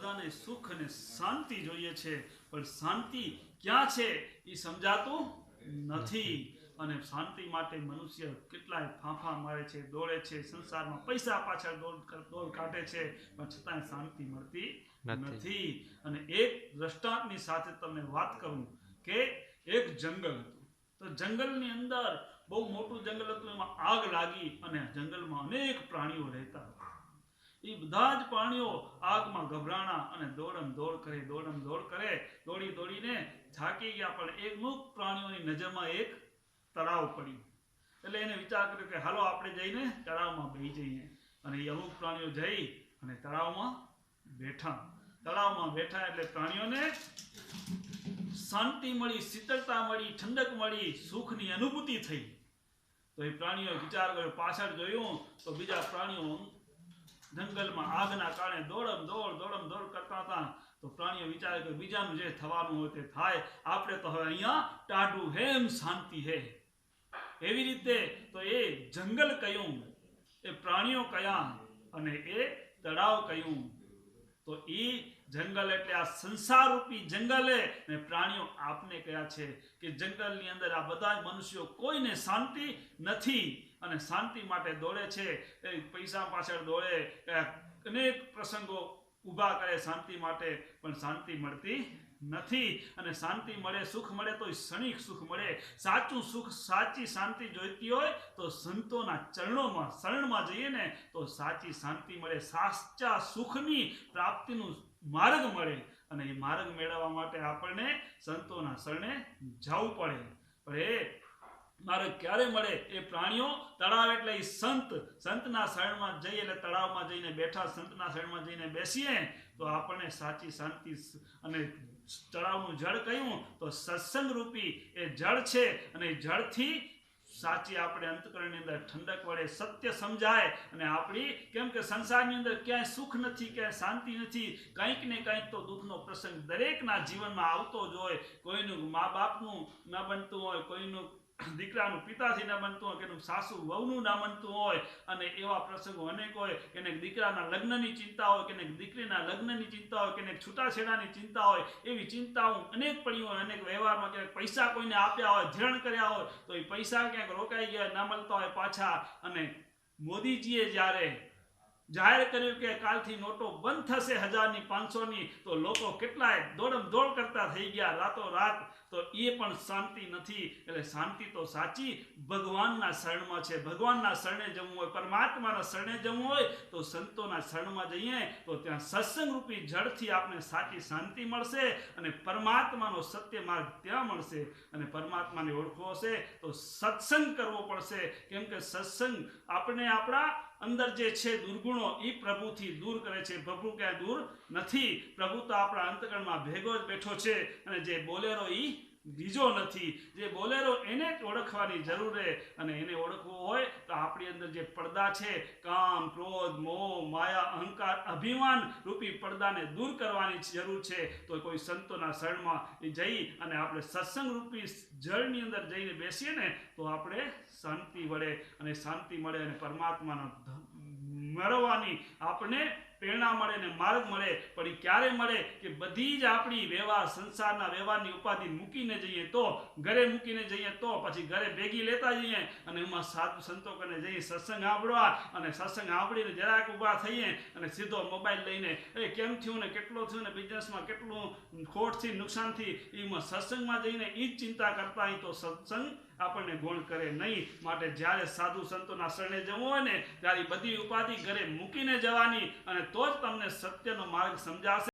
બધાને સુખ અને શાંતિ જોઈએ છે. પણ શાંતિ ક્યાં છે એ સમજાતું નથી. અને શાંતિ માટે મનુષ્ય કેટલાય ફાંફા મારે છે દોડે છે સંસારમાં પૈસા પાછળ દોડ દોડ કાઢે છે. પણ છતાંય શાંતિ મળતી નથી. નથી. અને એક દ્રષ્ટાંતની સાથે તમને વાત કરું કે એક જંગલ હતું. તો જંગલની અંદર બહુ મોટું જંગલ હતું એમાં આગ લાગી અને જંગલમાં અનેક પ્રાણીઓ રહેતા. હતા એ બધા જ પ્રાણીઓ આગમાં ગભરાણા અને દોડમ દોડ કરે, દોડમ દોડ કરે, દોડી દોડીને થાકી ગયા. પણ એક અમુક પ્રાણીઓની નજરમાં એક તળાવ પડ્યું. એટલે એને વિચાર કર્યો કે હાલો આપણે જઈને તળાવમાં બેસી જઈએ. અને એ અમુક પ્રાણીઓ જઈ અને તળાવમાં બેઠા. તળાવમાં બેઠા એટલે પ્રાણીઓને શાંતિ મળી, શીતળતા મળી, ઠંડક મળી, સુખની અનુભૂતિ થઈ. તો એ પ્રાણીઓ વિચાર કર્યો, પાછળ જોયું તો બીજા પ્રાણીઓ જંગલમાં આગના કારણે દોડમ, દોડ દોડમ, દોડ કરતા હતા. તો પ્રાણીઓ વિચારે કે બીજાનું જે થવાનું હોય તે થાય. આપણે તો હવે અહીંયા ટાઢું હેમ શાંતિ હે. એવી રીતે તો એ જંગલ કયું, એ પ્રાણીઓ કયા અને એ તળાવ કયું? તો એ જંગલ એટલે આ સંસારરૂપી જંગલે ને પ્રાણીઓ આપને કયા છે કે જંગલની અંદર આ બધા મનુષ્યો કોઈને શાંતિ નથી અને શાંતિ માટે દોડે છે. પૈસા પાછળ દોડે અનેક પ્રસંગો ઊભા કરે શાંતિ માટે, પણ શાંતિ મળતી નથી. અને શાંતિ મળે, સુખ મળે તો ક્ષણિક સુખ મળે. સાચું સુખ, સાચી શાંતિ જોઈતી હોય, તો સંતોના ચરણોમાં, શરણમાં જઈએ ને, તો સાચી શાંતિ મળે. સાચા સુખની પ્રાપ્તિનું માર્ગ મળે. અને એ માર્ગ મેળવવા માટે આપણને સંતોના શરણે જવું પડે. પણ એ માર્ગ ક્યારે મળે એ પ્રાણીઓ તળાવ એટલે એ સંત, સંતના શરણમાં જઈએ એટલે તળાવમાં જઈને બેઠા, સંતના શરણમાં જઈને બેસીએ, તો આપણને સાચી શાંતિ અને તળાવનું જળ કહ્યું, તો સત્સંગ રૂપી એ જળ છે અને એ જળથી સાચી આપણે અંતકરણની અંદર ઠંડક વડે સત્ય સમજાય અને આપણી, કેમ કે સંસારની અંદર ક્યાંય સુખ નથી, ક્યાંય શાંતિ નથી, કંઈક ને કંઈક તો દુઃખનો પ્રસંગ દરેકના જીવનમાં આવતો જ હોય. કોઈનું મા બાપનું ન બનતું હોય, કોઈનું દીકરાનું પિતાથી ના બનતું હોય કે સાસુ વહુનું ના બનતું હોય અને એવા પ્રસંગો અનેક હોય કેને દીકરાના લગ્નની ચિંતા હોય કેને દીકરીના લગ્નની ચિંતા હોય કેને છૂટાછેડાની ચિંતા હોય એવી ચિંતાઓ અનેક પડી હોય. અનેક વ્યવહારમાં ક્યાંક પૈસા કોઈને આપ્યા હોય ધિરણ કર્યા હોય, તો એ પૈસા ક્યાંક રોકાઈ ગયા, ના મળતા હોય પાછા. અને મોદીજીએ જ્યારે જાહેર કર્યું કે કાલથી નોટો બંધ થશે, હજારની પાંચસોની. તો લોકો કેટલાય દોડમ દોડ કરતા થઈ ગયા રાતો રાત તો એ પણ શાંતિ નથી. એટલે શાંતિ તો સાચી, ભગવાનના શરણમાં છે. ભગવાનના શરણે જવું હોય, પરમાત્માના શરણે જવું હોય, તો સંતોના શરણમાં જઈએ, તો ત્યાં સત્સંગ રૂપી જળથી આપણે સાચી શાંતિ મળશે અને પરમાત્માનો સત્ય માર્ગ ત્યાં મળશે અને પરમાત્માને ઓળખવો હશે, તો સત્સંગ કરવો પડશે. કેમ કે સત્સંગ આપણે આપણા અંદર જે છે દુર્ગુણો, એ પ્રભુથી દૂર કરે છે. પ્રભુ ક્યાંય દૂર નથી. પ્રભુ તો આપણા અંતકરણમાં ભેગો જ બેઠો છે અને જે બોલેરો એ બીજો નથી. જે બોલેરો એને જ ઓળખવાની જરૂર છે અને એને ઓળખવું હોય તો આપણી અંદર જે પડદા છે, કામ, ક્રોધ, મોહ, માયા, અહંકાર, અભિમાન રૂપી પડદાને દૂર કરવાની જરૂર છે. તો કોઈ સંતોના શરણમાં જઈ અને આપણે સત્સંગ રૂપી જળની અંદર જઈને બેસીએ ને તો આપણે શાંતિ વળે અને શાંતિ મળે અને પરમાત્માનો મળવાની આપણને પ્રેરણા મળે ને માર્ગ મળે, પણ એ ક્યારે મળે કે બધી જ આપણી વ્યવહાર સંસારના વ્યવહારની ઉપાધિ મૂકીને જઈએ તો, ઘરે મૂકીને જઈએ તો, પછી ઘરે ભેગી લેતા જઈએ અને એમાં સાધુ સંતો કરીને જઈએ, સત્સંગ આવડવા અને સત્સંગ આવડીને જરાક ઊભા થઈએ અને સીધો મોબાઈલ લઈને, એ કેમ થયું ને? કેટલો થયું ને? બિઝનેસમાં કેટલું ખોટથી નુકસાનથી? એમાં સત્સંગમાં જઈને એ જ ચિંતા કરતા અહીં તો સત્સંગ આપણને ગુણ કરે નહીં. માટે જ્યારે સાધુ સંતોના શરણે જવું હોય ને, ત્યારે બધી ઉપાધિ ઘરે મૂકીને જવાની અને તો જ તમને સત્યનો માર્ગ સમજાશે.